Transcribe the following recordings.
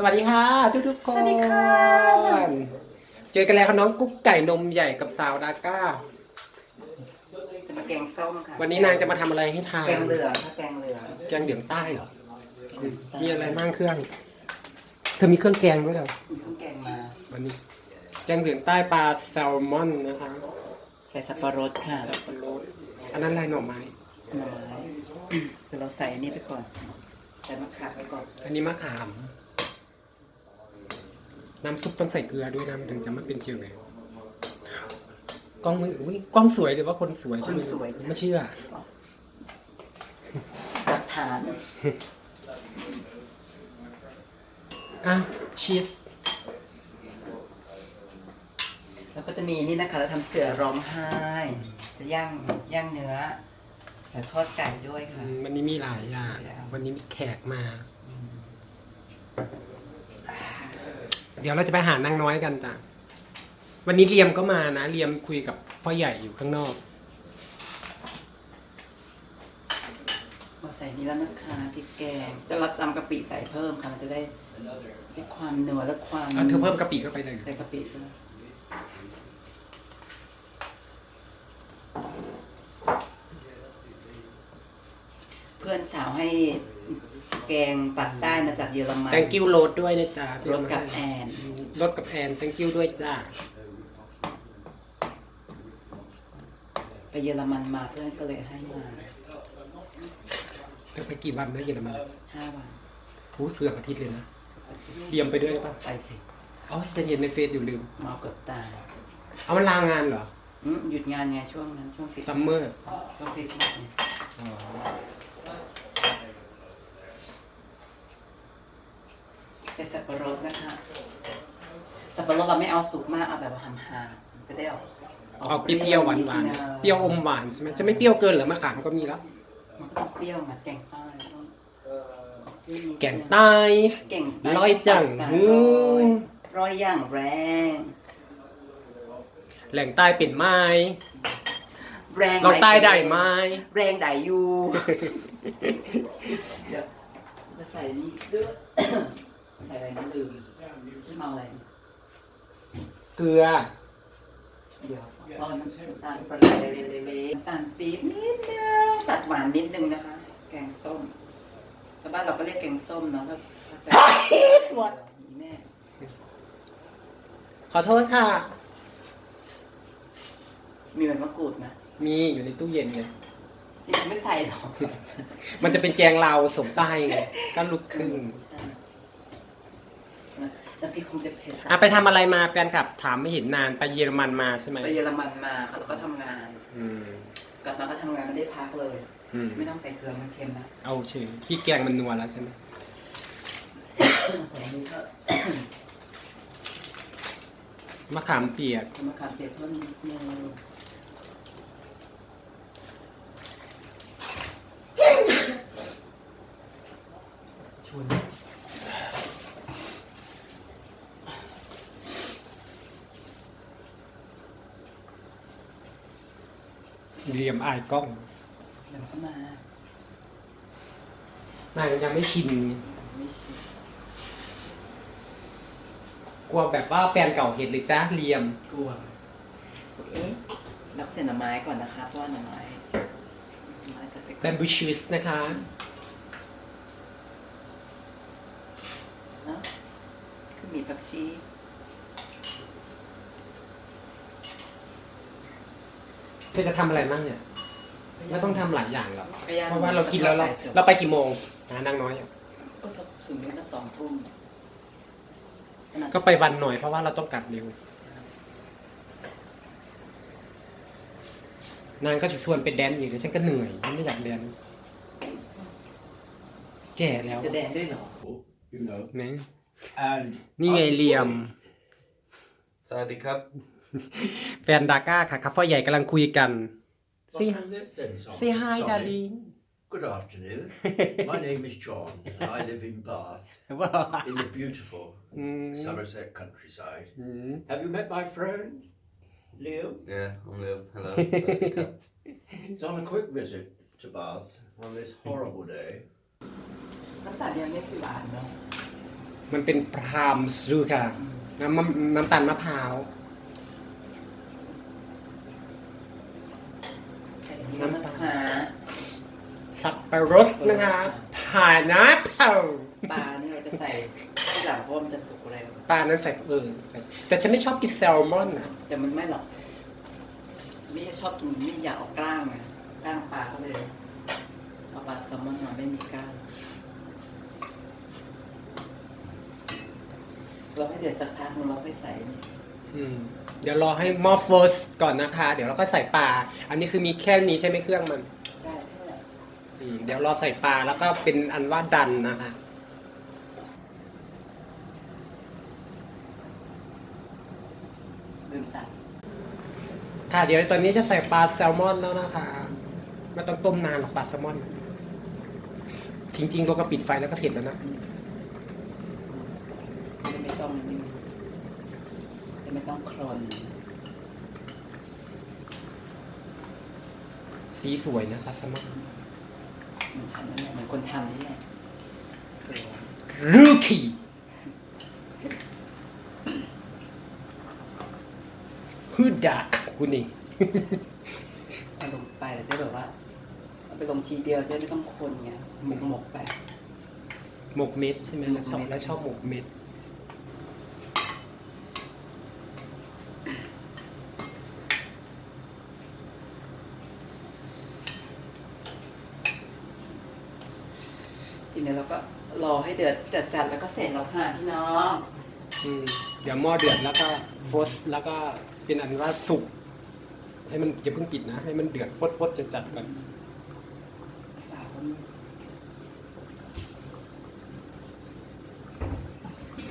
สวัสดีค่ะทุกทุกๆคนสวัสดีค่ะ เจอกันแล้วค่ะน้องกุ๊กไก่นมใหญ่กับสาวดาก้า จะมาแกงส้มค่ะวันนี้นางจะมาทำอะไรให้ทานแกงเหลืองค่ะแกงเหลืองแกงเหลืองใต้เหรอ มีอะไรบ้างเครื่อง เธอมีเครื่องแกงด้วยเหรอมีเครื่องแกงมา วันนี้ แกงเหลืองใต้ปลาแซลมอนนะคะใส่สับปะรดค่ะสับปะรดอันนั้นอะไรหน่อไม้หน่อไม้เดี๋ยวเราใส่อันนี้ไปก่อน ใส่มะขามไปก่อน อันนี้มะขาม น้ำซุปต้องใส่เกลือด้วยนะมันถึงจะไม่เป็นเจียวเลยกล้องมืออุ๊ยกล้องสวยหรือว่าคนสวยคนสวย ไม่เชื่อหลักฐานอะชีสแล้วก็จะมีนี่นะคะ เราทำเสือร้องไห้ จะย่างย่างเนื้อแล้วทอดไก่ด้วยค่ะ วันนี้มีหลายอย่าง วันนี้มีแขกมา เดี๋ยวเราจะไปหานางน้อยกันจ้ะวันนี้เลียมก็มานะเลียมคุยกับพ่อใหญ่อยู่ข้างนอกมาใส่นี้แล้วนะคะพริกแกงจะรับตำกะปิใส่เพิ่มค่ะมันจะได้ได้ความนัวและความเอาเธอเพิ่มกะปิเข้าไปเลยใส่กะปิใช่ไหมเพื่อนสาวให้ แกงปักใต้มาจากเยอรมัน thank you โรดด้วยนะจ๊ะรสกับแอน รถกับแอน thank you ด้วยจ้าไปเยอรมันมาเพื่อนก็เลยให้มาเธอไปกี่วันนะเยอรมันห้าวันพูดเกือบอาทิตย์เลยนะเลียมไปด้วยได้ปะไปสิเอ้ยจะเย็นในเฟซอยู่ลืม เมาเกือบตายเอามันลางานเหรออืมหยุดงานไงช่วงนั้นช่วงคริสซัมเมอร์ ช่วงคริสต์มาสเนี่ย ใส่สับปะรดนะคะ สับปะรดเราไม่เอาสุกมากเอาแบบว่าหำๆจะได้ออกเอาเปรี้ยวๆหวานหวานๆ เปรี้ยวอมหวานใช่ไหมจะไม่เปรี้ยวเกินเหรอมะขามก็มีแล้ว มันก็ต้องเปรี้ยวมาแกงใต้ต้องแกงใต้แกงใต้ร้อยจังตัดอืกันมร้อยอย่างแรง แหล่งใต้เป็นไม้แรงเราใต้ได้ไม้แรงได้อยู่เดี๋ยวจะใส่นี่ด้วย ใส่อะไรนะลืมที่เมาอะไร เกลือ เดี๋ยวตอนน้ำตาลปลาเละๆน้ำตาลปี๊บนิดนึงตัดหวานนิดนึงนะคะ แกงส้มชาวบ้านเราก็เรียกแกงส้มเนาะถ้าถ้าแม่ขอโทษค่ะ มีใบมะกรูดนะมีอยู่ในตู้เย็นไงที่ไม่ใส่หรอกมันจะเป็นแกงลาวสมใต้ไงก็ลุกขึ้น ใช่ น้ำพริกคงจะเผ็ดสัอะไปทำอะไรมาแฟนคลับถามไม่เห็นนานไปเยอรมันมาใช่ไหมไปเยอรมันมาค่ะแล้วก็ทำงาน อืมกลับมาก็ทำงานไม่ได้พักเลย อืมไม่ต้องใส่เกลือมันเค็มนะเอาเฉยพี่แกงมันนัวแล้วใช่ไหมใส่อันนี้ก็มะขามเปียกมะขามเปียกเพิ่มนิดนึง เหลี่ยมอายกล้องเดี๋ยวก็มานางยังไม่ชินไม่ชิมกลัวแบบว่าแฟนเก่าเห็นหรือจ้าเหลี่ยม กลัวเอ๊ะรับเส้นหน่อไม้ก่อนนะคะเพราะว่าหน่อไม้หน่อไม้สเต็กแบมบูชีสนะคะ เนาะคือมีผักชี เธอจะทำอะไรบ้างเนี่ย ไม่ต้องทำหลายอย่างหรอกก็ย่งเพราะว่าเรากินแล้วเราเราไปกี่โมงหานางน้อยอะก็สักถึงถึงสักสองทุ่มขนาดก็ไปวันหน่อยเพราะว่าเราต้องกลับเร็วนางก็จะชวนไปแดนซ์อีกแต่ฉันก็เหนื่อยฉันไม่อยากแดนซ์แก่แล้วจะแดนด้วยเหรอ you know, นะ and นี่ไงเหลี่ยม Sawadee krab. แฟนดาก้าค่ะครับพ่อใหญ่กำลังคุยกัน what's Say- on this then, Simon? Say hi, Sorry. darling. Good afternoon. My name is John, and I live in Bath, in the beautiful Mm. Somerset countryside. อืม Have you met my friend, Leo? Yeah, I'm Liv. Hello. Sawadee krab. He's on a quick visit to Bath on this horrible day. น้ำตาลเนี่ยไม่คือหวานเนาะมันเป็นพรามซูค่ะน้ำมะน้ำตาลมะพร้าว ใส่อย่างนี้นะคะ สับปะรดนะคะผ่านะเผาปลานี่เราจะใส่ที่หลังเพราะว่ามันจะสุกเร็วปลานั้นใส่เออแต่ฉันไม่ชอบกินแซลมอนนะแต่มันไม่หรอกไม่ชอบกินไม่อยากเอากล้างไงกล้างปลาก็เลยเอาปลาแซลมอนมาไม่มีกล้างเราให้เดือดสักพักนึงเราค่อยใส่นี่อืมเดี๋ยวรอให้หม้อเฟิร์สก่อนนะคะ เดี๋ยวเราก็ใส่ปลา อันนี้คือมีแค่นี้ใช่ไหมเครื่องมันใช่เพื่ออืม เดี๋ยวรอใส่ปลาแล้วก็เป็นอันว่าดันนะคะลืมจัดค่ะเดี๋ยวตอนนี้จะใส่ปลาแซลมอนแล้วนะคะไม่ต้องต้มนานหรอกปลาแซลมอน จริงๆเราก็ปิดไฟแล้วก็เสร็จแล้วนะจะได้ไม่ต้องนี่จะไม่ต้องโคลนสีสวยนะปลาแซลมอน มันฉันนั่นแหละเหมือนคนทำนี่แหละสวยรูคีฮืดดักกูนี่เอาลงไปแล้วจะแบบว่าเอาไปลงทีเดียวจะไม่ต้องคนไงหมกหมกๆไป หมกเม็ดใช่ไหมแล้วชอบหมกเม็ดแล้วชอบหมกเม็ด ทีนี้เราก็รอให้เดือดจัดๆแล้วก็เสร็จแล้วค่ะพี่น้องอืมเดี๋ยวหม้อเดือดแล้วก็ฟสแล้วก็เป็นอันว่าสุกให้มันอย่าเพิ่งปิดนะ ให้มันเดือดฟดฟดจะจัดๆก่อนสาวคน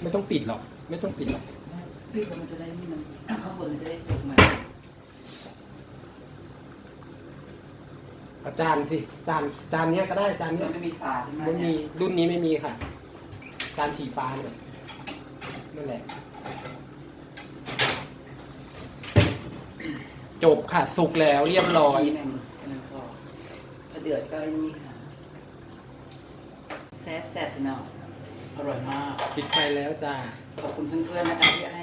ไม่ต้องปิดหรอก ไม่ต้องปิดหรอก พี่มันจะได้นี่มันข้างบนมันจะได้สุกมา เอาจานสิจานจานเนี้ยก็ได้จานมัเนี้นยไม่มีฝาใช่ไหมไม่มีเนี่ยรุ่นนี้ไม่มีค่ะ จานสีฟ้าเนี่ยนั่นแหละ จบค่ะ สุกแล้วเรียบร้อย นี่แม่งอันนั้นพอพอเดือดก็ไอ้นี่ค่ะแซ่บแซ่บพี่น้องอร่อยมาก ปิดไฟแล้วจ้า ขอบคุณเพื่อนๆนะคะที่ให้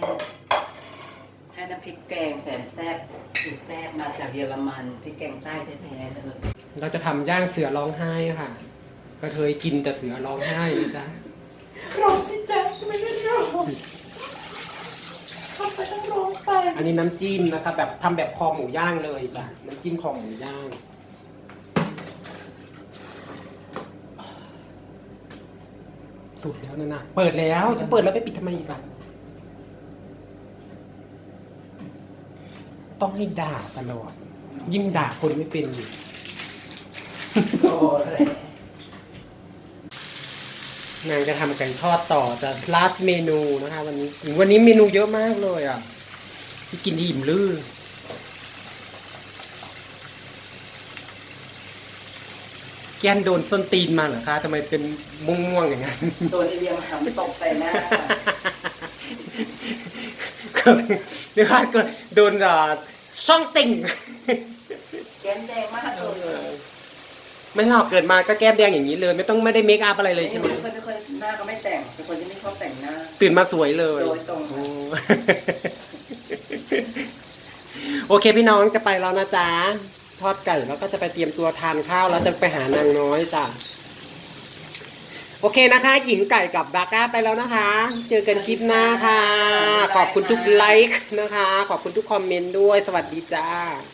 ให้น้ำพริกแกงแสนแซ่บสุดแซ่บมาจากเยอรมันพริกแกงใต้แท้ๆเลย เราจะทำย่างเสือร้องไห้ค่ะ ก็เคยกินแต่เสือร้องไห้นะจ๊ะร้องสิจ๊ะทำไมไม่ร้องทำไมต้องร้องไปอันนี้น้ำจิ้มนะครับแบบทำแบบคอหมูย่างเลยจ้ะน้ำจิ้มคอหมูย่าง สุดแล้วนะนะเปิดแล้วจะเปิดแล้วไปปิดทำไมอีกอะต้องให้ด่าตลอดยิ่งด่าคนไม่เป็นอยู่ โอ้ยนางจะทำไก่ทอดต่อจะ last เมนูนะคะ วันนี้วันนี้เมนูเยอะมากเลยอะที่กินอิ่มลือแกนโดนส้นตีนมาเหรอคะทำไมเป็นม่วงๆอย่างนั้นโดนไอเดียมาหำตกใส่หน้าค่ะเดี๋ยวก็โดนอ่าช่องติ่งแก้มแดงมากเลย ไม่หรอกเกิดมาก็แก้มแดงอย่างนี้เลย ไม่ต้องไม่ได้เมคอัพอะไรเลยใช่ไหมเป็นคนเป็นคนหน้าก็ไม่แต่งเป็นคนที่ไม่ชอบแต่งหน้า ตื่นมาสวยเลยโดยตรงโอ้ โอเคพี่น้องจะไปแล้วนะจ๊ะทอดไก่แล้วก็จะไปเตรียมตัวทานข้าวแล้วจะไปหานางน้อยจ้ะโอเคนะคะ หญิงไก่กับบาก้าไปแล้วนะคะ เจอกันคลิปหน้าค่ะ ขอบคุณทุกไลค์นะคะ ขอบคุณทุกคอมเมนต์ด้วย สวัสดีจ้าส